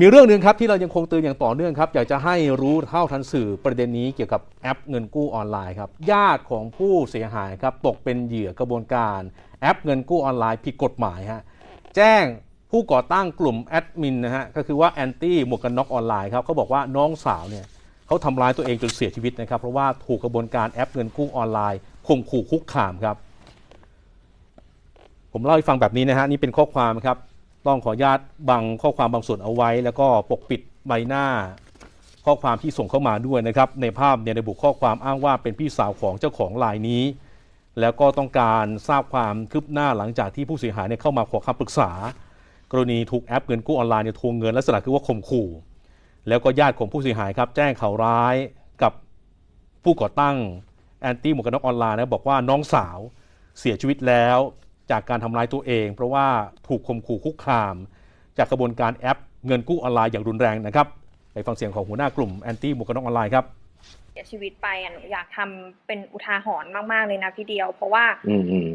มีเรื่องหนึ่งครับที่เรายังคงเตือนอย่างต่อเนื่องครับ อยากจะให้รู้เท่าทันสื่อประเด็นนี้เกี่ยวกับแอปเงินกู้ออนไลน์ครับญาติของผู้เสียหายครับตกเป็นเหยื่อกระบวนการแอปเงินกู้ออนไลน์ผิดกฎหมายฮะแจ้งผู้ก่อตั้งกลุ่มแอดมินนะฮะก็คือว่าแอนตี้หมวกกันน็อกออนไลน์ครับเขาบอกว่าน้องสาวเนี่ยเขาทำร้ายตัวเองจนเสียชีวิตนะครับ เพราะว่าถูกกระบวนการแอปเงินกู้ออนไลน์ข่มขู่คุกคามครับ ผมเล่าให้ฟังแบบนี้นะฮะนี่เป็นข้อความครับ ต้องขออนุญาตบังข้อความบางส่วนเอาไว้ แล้วก็ปกปิดใบหน้า ข้อความที่ส่งเข้ามาด้วยนะครับ ในภาพเนี่ยในบุข้อความอ้างว่าเป็นพี่สาวของเจ้าของลายนี้ แล้วก็ต้องการทราบความคืบหน้าหลังจากที่ผู้เสียหายเนี่ยเข้ามาขอคำปรึกษา กรณีถูกแอปเงินกู้ออนไลน์เนี่ยทวงเงินลักษณะคือว่าข่มขู่แล้วก็ญาติของผู้เสียหายครับ แจ้งข่าวร้ายกับผู้ก่อตั้งแอนตี้หมวกกันน็อกออนไลน์นะบอกว่าน้องสาวเสียชีวิตแล้ว จากการทำร้ายตัวเอง เพราะว่าถูกข่มขู่คุกคาม จากกระบวนการแอปเงินกู้ออนไลน์อย่างรุนแรงนะครับไปฟังเสียงของหัวหน้ากลุ่มแอนตี้หมวกกันน็อกออนไลน์ครับเสียชีวิตไปอะหนูอยากทำเป็นอุทาหรณ์มากๆเลยนะพี่เดียว เพราะว่าอืมอืม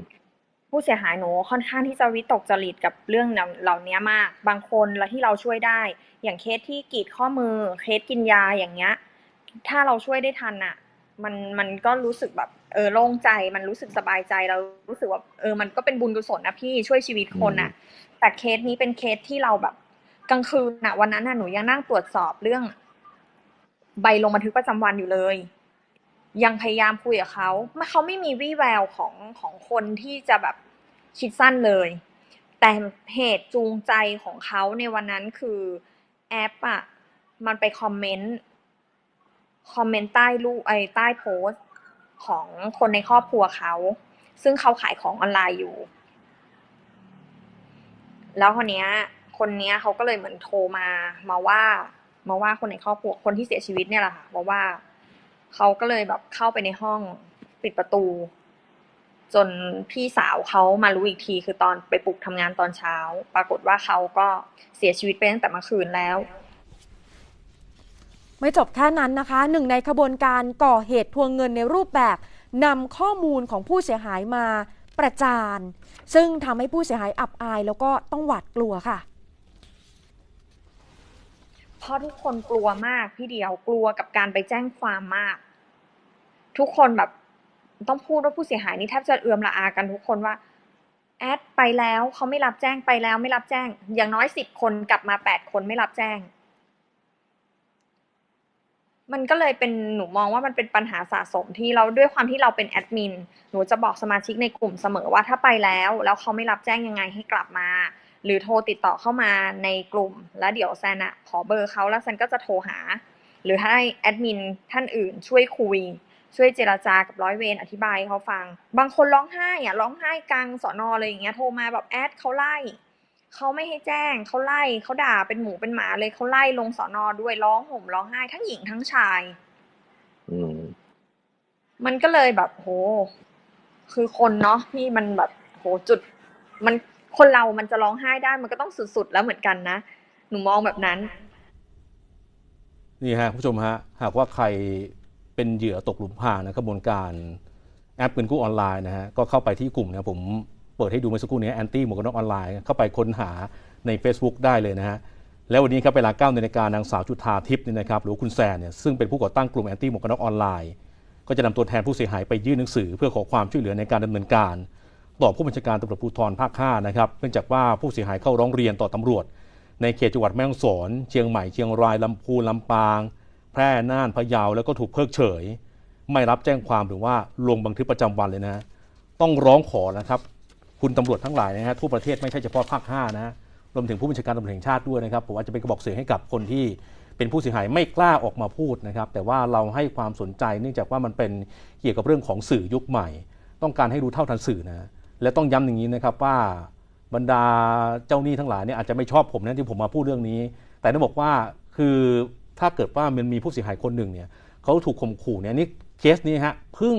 ผู้เสียหายหนูค่อนข้างที่จะวิตกจริตกับเรื่องเหล่านี้มาก บางคนแล้วที่เราช่วยได้ อย่างเคสที่กรีดข้อมือเคสกินยาอย่างเงี้ย ถ้าเราช่วยได้ทันอะ มันมันก็รู้สึกแบบ เออโล่งใจมันรู้สึกสบายใจเรารู้สึกว่าเออมันก็เป็นบุญกุศลนะพี่ช่วยชีวิตคนอะ แต่เคสนี้เป็นเคสที่เราแบบกลางคืนน่ะ วันนั้นน่ะหนูยังนั่งตรวจสอบเรื่อง ใบลงบันทึกประจำวันอยู่เลย ยังพยายามคุยกับเขาไม่เขาไม่มีวี่แววของของคนที่จะแบบคิดสั้นเลย แต่เหตุจูงใจของเขาในวันนั้นคือแอปอะมันไปคอมเมนต์คอมเมนต์ใต้รูปไอ้ใต้โพสต์ ของคนในครอบครัวเขา ซึ่งเขาขายของออนไลน์อยู่ แล้วคนเนี้ย คนเนี้ยเขาก็เลยเหมือนโทรมา มาว่า มาว่าคนในครอบครัว คนที่เสียชีวิตเนี่ยแหละค่ะมาว่าเขาก็เลยแบบเข้าไปในห้องปิดประตู จนพี่สาวเขามารู้อีกที คือตอนไปปลุกทำงานตอนเช้า ปรากฏว่าเขาก็เสียชีวิตไปตั้งแต่เมื่อคืนแล้ว ไม่จบแค่นั้นนะคะหนึ่งในขบวนการก่อเหตุทวงเงินในรูปแบบนำข้อมูลของผู้เสียหายมาประจาน ซึ่งทำให้ผู้เสียหายอับอายแล้วก็ต้องหวาดกลัวค่ะเพราะทุกคนกลัวมากพี่เดียวกลัวกับการไปแจ้งความมาก ทุกคนแบบต้องพูดว่าผู้เสียหายนี่แทบจะเอือมละอากันทุกคนว่าแอดไปแล้วเขาไม่รับแจ้งไปแล้วไม่รับแจ้ง อย่างน้อยสิบคนกลับมาแปดคนไม่รับแจ้ง มันก็เลยเป็นหนูมองว่ามันเป็นปัญหาสะสมที่เราด้วยความที่เราเป็นแอดมินหนูจะบอกสมาชิกในกลุ่มเสมอว่าถ้าไปแล้ว แล้วเขาไม่รับแจ้งยังไงให้กลับมา หรือโทรติดต่อเข้ามาในกลุ่ม แล้วเดี๋ยวแซนอะขอเบอร์เขาแล้วแซนก็จะโทรหา หรือให้แอดมินท่านอื่นช่วยคุย ช่วยเจราจากับร้อยเวรอธิบายเขาฟัง บางคนร้องไห้อะร้องไห้กลางสอนอเลยอย่างเงี้ยโทรมาแบบแอดเขาไล่ เขาไม่ให้แจ้งเขาไล่เขาด่าเป็นหมูเป็นหมาเลยเขาไล่ลงสอนอด้วยร้องห่มร้องไห้ทั้งหญิงทั้งชาย อืม มันก็เลยแบบโห คือคนเนาะที่มันแบบโหจุด มันคนเรามันจะร้องไห้ได้มันก็ต้องสุดๆแล้วเหมือนกันนะหนูมองแบบนั้น นี่ฮะคุณผู้ชมฮะ หากว่าใครเป็นเหยื่อตกหลุมพรางนะกระบวนการแอปเงินกู้ออนไลน์นะฮะก็เข้าไปที่กลุ่มนะผม เปิดให้ดูเมื่อสักครู่นี้แอนตี้หมวกกันน็อกออนไลน์เข้าไปค้นหาใน Facebook ได้เลยนะฮะแล้ววันนี้ครับเวลา9นาฬิกานางสาวจุธาทิพย์เนี่ยนะครับหรือคุณแซนเนี่ยซึ่งเป็นผู้ก่อตั้งกลุ่มแอนตี้หมวกกันน็อกออนไลน์ก็จะนำตัวแทนผู้เสียหายไปยื่นหนังสือ เพื่อขอความช่วยเหลือในการดำเนินการ ต่อผู้บัญชาการตำรวจภูธรภาค5นะครับเนื่องจากว่าผู้เสียหายเข้าร้องเรียนต่อตำรวจ ในเขตจังหวัดแม่ฮ่องสอนเชียงใหม่เชียงรายลำพูนลำปาง แพร่น่านพะเยาแล้วก็ถูกเพิกเฉย ไม่รับแจ้งความหรือว่าลงบันทึกประจำวันเลยนะ ต้องร้องขอนะครับ คุณตำรวจทั้งหลายนะฮะทั่วประเทศไม่ใช่เฉพาะภาค5นะรวมถึงผู้บัญชาการตำรวจแห่งชาติด้วยนะครับผมอาจจะเป็นกระบอกเสียงให้กับคนที่เป็นผู้เสียหายไม่กล้าออกมาพูดนะครับ แต่ว่าเราให้ความสนใจเนื่องจากว่ามันเป็นเกี่ยวกับเรื่องของสื่อยุคใหม่ ต้องการให้รู้เท่าทันสื่อนะและต้องย้ำอย่างนี้นะครับว่าบรรดาเจ้าหนี้ทั้งหลายเนี่ยอาจจะไม่ชอบผมนะที่ผมมาพูดเรื่องนี้ แต่ต้องบอกว่าคือถ้าเกิดว่ามันมีผู้เสียหายคนหนึ่งเนี่ยเขาถูกข่มขู่เนี่ยนี่เคสนี้ฮะเพิ่ง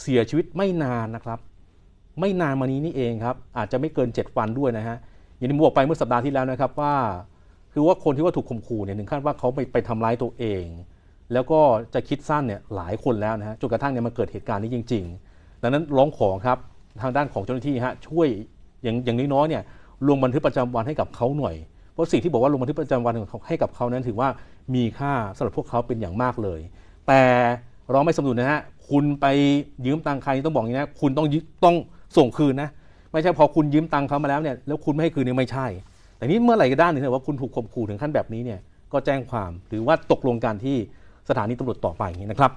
เสียชีวิตไม่นานนะครับ ไม่นานมานี้นี่เองครับ อาจจะไม่เกิน 7 วันด้วยนะฮะอย่างที่บอกไปเมื่อสัปดาห์ที่แล้วนะครับว่า คือว่าคนที่ว่าถูกข่มขู่เนี่ยถึงขั้นว่าเขาไปไปทำร้ายตัวเอง แล้วก็จะคิดสั้นเนี่ยหลายคนแล้วนะฮะจนกระทั่งเนี่ยมันเกิดเหตุการณ์นี้จริง ๆ ดังนั้นร้องขอครับทางด้านของเจ้าหน้าที่ฮะช่วยอย่างอย่างน้อยๆเนี่ยลงบันทึกประจำวันให้กับเขาหน่อย เพราะสิ่งที่บอกว่าลงบันทึกประจำวันให้กับเขานั้นถือว่ามีค่าสำหรับพวกเขาเป็นอย่างมากเลย แต่เราไม่สนับสนุนนะฮะคุณไปยืมตังค์ใครต้องบอกอย่างนี้นะคุณต้องต้อง ส่งคืนนะ ไม่ใช่พอคุณยืมตังค์เขามาแล้วเนี่ยแล้วคุณไม่ให้คืนเนี่ยไม่ใช่ แต่นี้เมื่อไหร่ก็ได้หนี่งว่าคุณถูกข่มขู่ถึงขั้นแบบนี้เนี่ยก็แจ้งความหรือว่าตกลงกันที่สถานีตำรวจต่อไปอย่างนี้นะครับ